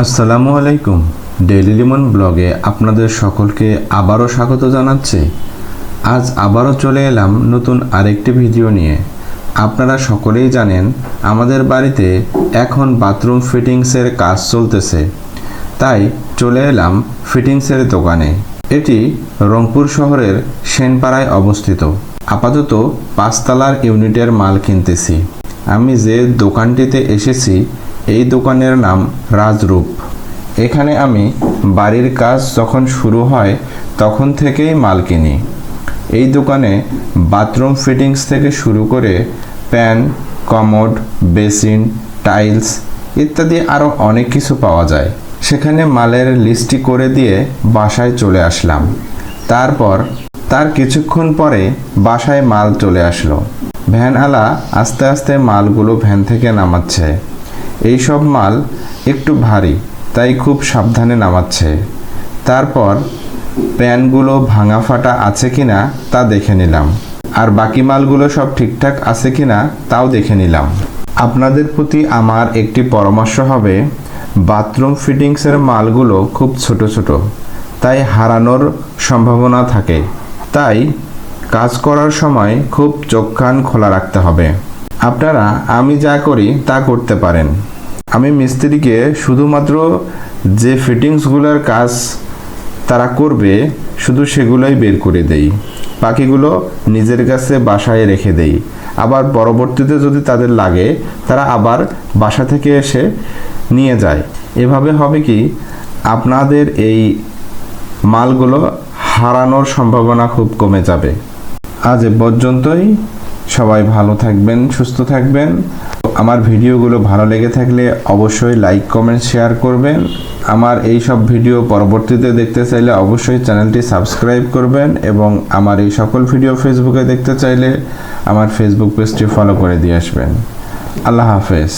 আসসালামু আলাইকুম। ডেইলি লিমন ব্লগে আপনাদের সকলকে আবারও স্বাগত জানাচ্ছি। আজ আবারও চলে এলাম নতুন আরেকটি ভিডিও নিয়ে। আপনারা সকলেই জানেন, আমাদের বাড়িতে এখন বাথরুম ফিটিংসের কাজ চলতেছে। তাই চলে এলাম ফিটিংসের দোকানে। এটি রংপুর শহরের সেনপাড়ায় অবস্থিত। আপাতত পাঁচতলার ইউনিটের মাল কিনতেছি। আমি যে দোকানটিতে এসেছি এই দোকানের নাম রাজরূপ। এখানে আমি বাড়ির কাজ যখন শুরু হয়, তখন থেকেই মাল কিনি। এই দোকানে বাথরুম ফিটিংস থেকে শুরু করে প্যান, কমোড, বেসিন, টাইলস ইত্যাদি আরও অনেক কিছু পাওয়া যায়। সেখানে মালের লিস্টটি করে দিয়ে বাসায় চলে আসলাম। তারপর, তার কিছুক্ষণ পরে বাসায় মাল চলে আসলো। ভ্যানওয়ালা আস্তে আস্তে মালগুলো ভ্যান থেকে নামাচ্ছে। এই সব মাল একটু ভারী, তাই খুব সাবধানে নামাচ্ছে। তারপর প্যানগুলো ভাঙা ফাটা আছে কিনা তা দেখে নিলাম। আর বাকি মালগুলো সব ঠিকঠাক আছে কিনা তাও দেখে নিলাম। আপনাদের প্রতি আমার একটি পরামর্শ হবে, বাথরুম ফিটিংসের মালগুলো খুব ছোট ছোট, তাই হারানোর সম্ভাবনা থাকে। তাই কাজ করার সময় খুব চোখ কান খোলা রাখতে হবে। আপনারা আমি যা করি তা করতে পারেন। আমি মিস্ত্রিকে শুধুমাত্র যে ফিটিংসগুলোর কাজ তারা করবে, শুধু সেগুলোই বের করে দেই। বাকিগুলো নিজের কাছে বাসায় রেখে দেই। আবার পরবর্তীতে যদি তাদের লাগে, তারা আবার বাসা থেকে এসে নিয়ে যায়। এভাবে হবে কি, আপনাদের এই মালগুলো হারানোর সম্ভাবনা খুব কমে যাবে। আজ এ পর্যন্তই। সবাই ভালো থাকবেন, সুস্থ থাকবেন। আমার ভিডিওগুলো ভালো লেগে থাকলে অবশ্যই লাইক কমেন্ট শেয়ার করবেন। আমার এই সব ভিডিও পরবর্তীতে দেখতে চাইলে অবশ্যই চ্যানেলটি সাবস্ক্রাইব করবেন এবং আমার এই সকল ভিডিও ফেসবুকে দেখতে চাইলে আমার ফেসবুক পেজটি ফলো করে দিয়ে আসবেন। আল্লাহ হাফেজ।